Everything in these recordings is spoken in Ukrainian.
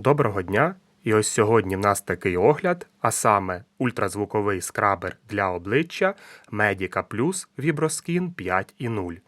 Доброго дня! І ось сьогодні в нас такий огляд, а саме ультразвуковий скрабер для обличчя Medica Plus Vibroskin 5.0.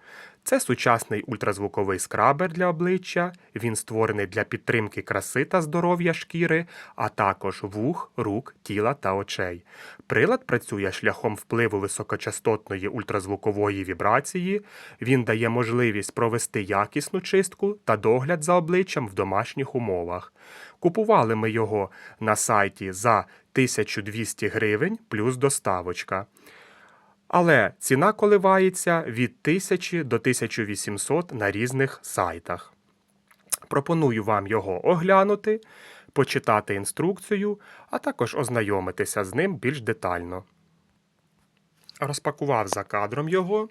Це сучасний ультразвуковий скрабер для обличчя. Він створений для підтримки краси та здоров'я шкіри, а також вух, рук, тіла та очей. Прилад працює шляхом впливу високочастотної ультразвукової вібрації. Він дає можливість провести якісну чистку та догляд за обличчям в домашніх умовах. Купували ми його на сайті за 1200 гривень плюс доставочка. Але ціна коливається від 1000 до 1800 на різних сайтах. Пропоную вам його оглянути, почитати інструкцію, а також ознайомитися з ним більш детально. Розпакував за кадром його.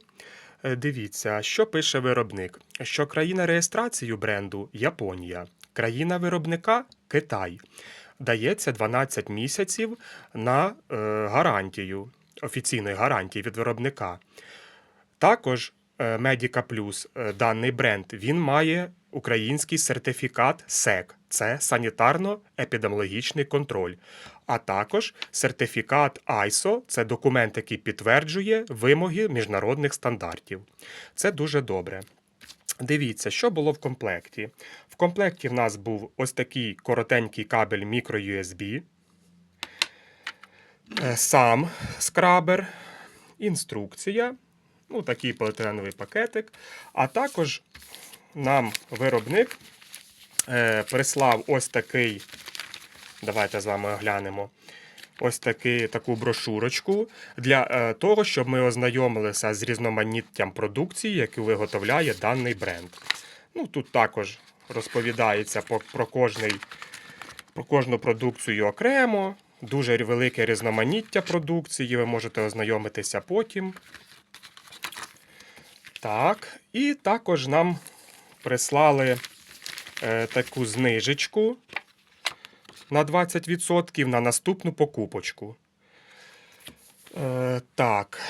Е, Дивіться, що пише виробник: що країна реєстрації бренду Японія, країна виробника Китай. Дається 12 місяців на е, гарантію, офіційної гарантії від виробника. Також е, Medica Plus, е, даний бренд, він має український сертифікат СЕК це санітарно-епідеміологічний контроль. А також сертифікат ISO це документ, який підтверджує вимоги міжнародних стандартів. Це дуже добре. Дивіться, що було в комплекті. В комплекті в нас був ось такий коротенький кабель microUSB, е, сам скрабер, інструкція, ну, такий поліетиленовий пакетик. А також нам виробник е, прислав ось такий. Давайте з вами оглянемо. Ось таки, таку брошурочку для е, того, щоб ми ознайомилися з різноманіттям продукції, яку виготовляє даний бренд. Ну, Тут також розповідається по, про, кожний, про кожну продукцію окремо. Дуже велике різноманіття продукції, ви можете ознайомитися потім. Так, і також нам прислали е, таку знижечку на 20% на наступну покупочку. Е, так,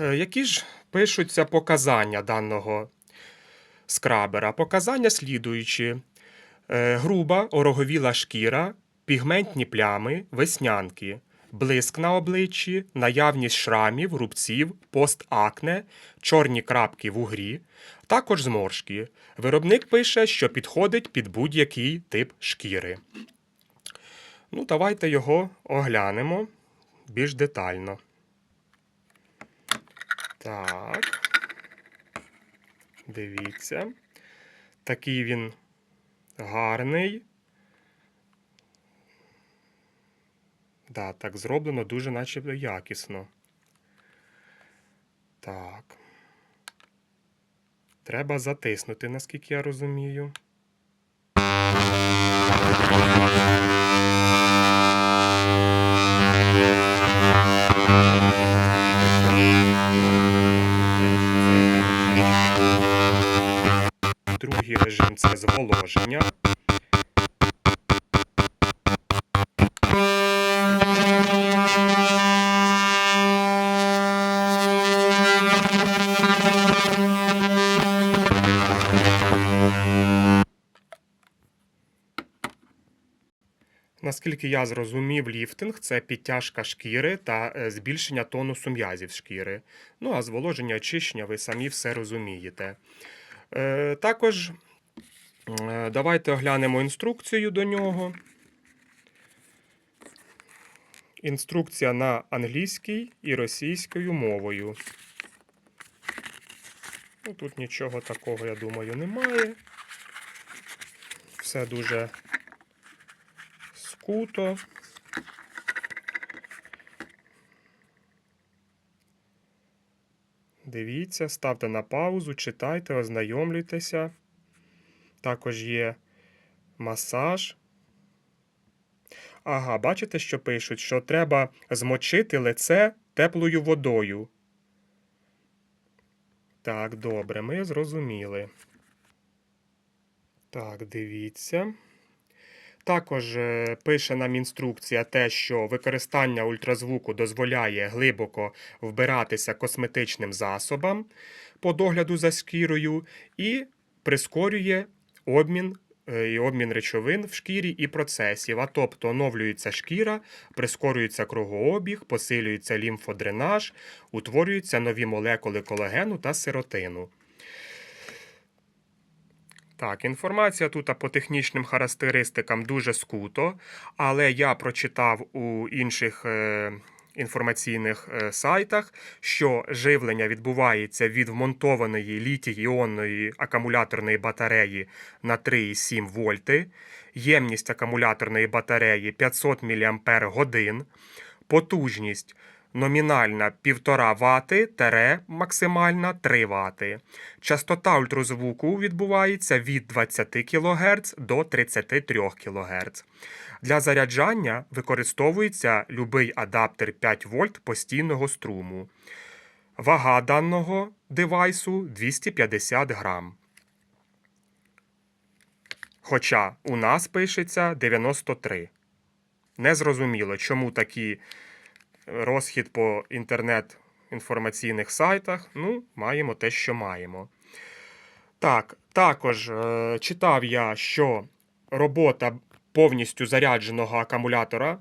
Е, які ж пишуться показання даного скрабера? Показання слідуючі: Е, груба ороговіла шкіра, пігментні плями, веснянки, блиск на обличчі, наявність шрамів, рубців, постакне, чорні крапки в угрі, також зморшки. Виробник пише, що підходить під будь-який тип шкіри. Ну, давайте його оглянемо більш детально. Так. Дивіться. Такий він гарний. Да, так зроблено дуже начебто якісно. Так. Треба затиснути, наскільки я розумію. Наскільки я зрозумів, ліфтинг це підтяжка шкіри та е, збільшення тонусу м'язів шкіри. Ну а зволоження очищення ви самі все розумієте. Е, також е, давайте оглянемо інструкцію до нього. Інструкція на англійській і російською мовою. Ну, тут нічого такого, я думаю, немає. Все дуже скуто. Дивіться, ставте на паузу, читайте, ознайомлюйтеся. Також є масаж. Ага, бачите, що пишуть? Що треба змочити лице теплою водою. Так, добре, ми зрозуміли. Так, дивіться. Також е, пише нам інструкція те, що використання ультразвуку дозволяє глибоко вбиратися косметичним засобам по догляду за шкірою і прискорює обмін е, і обмін речовин в шкірі і процесів. А тобто оновлюється шкіра, прискорюється кругообіг, посилюється лімфодренаж, утворюються нові молекули колагену та серотину. Так, інформація тут по технічним характеристикам дуже скуто, але я прочитав у інших е, інформаційних е, сайтах, що живлення відбувається від вмонтованої літій-іонної акумуляторної батареї на 3,7 вольти, ємність акумуляторної батареї 500 мАч, потужність номінальна 1,5 Вт тере максимальна 3 Вт. Частота ультразвуку відбувається від 20 кГц до 33 кГц. Для заряджання використовується любий адаптер 5 вольт постійного струму. Вага даного девайсу 250 грам. Хоча у нас пишеться 93. Незрозуміло, чому такий розхід по інтернет-інформаційних сайтах. Ну, маємо те, що маємо. Так, також е, читав я, що робота повністю зарядженого акумулятора,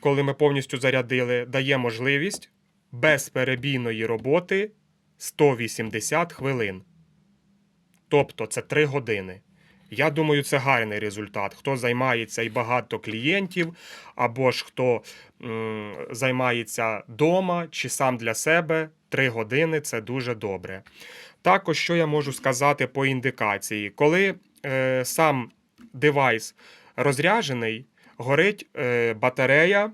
коли ми повністю зарядили, дає можливість безперебійної роботи 180 хвилин. Тобто це 3 години. Я думаю, це гарний результат. Хто займається і багато клієнтів, або ж хто м, займається вдома чи сам для себе, 3 години це дуже добре. Також, що я можу сказати по індикації, коли е, сам девайс розряджений, горить е, батарея.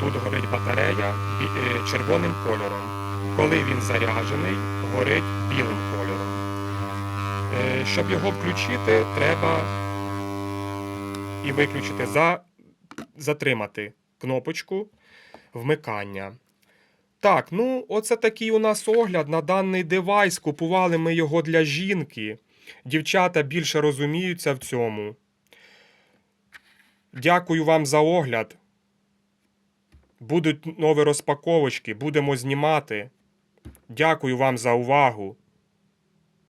Тут горить батарея е, червоним кольором. Коли він заряджений, горить білим кольором. Е, Щоб його включити, треба і виключити, за, затримати кнопочку вмикання. Так, ну, оце такий у нас огляд на даний девайс. Купували ми його для жінки. Дівчата більше розуміються в цьому. Дякую вам за огляд. Будуть нові розпаковочки, будемо знімати. Дякую вам за увагу.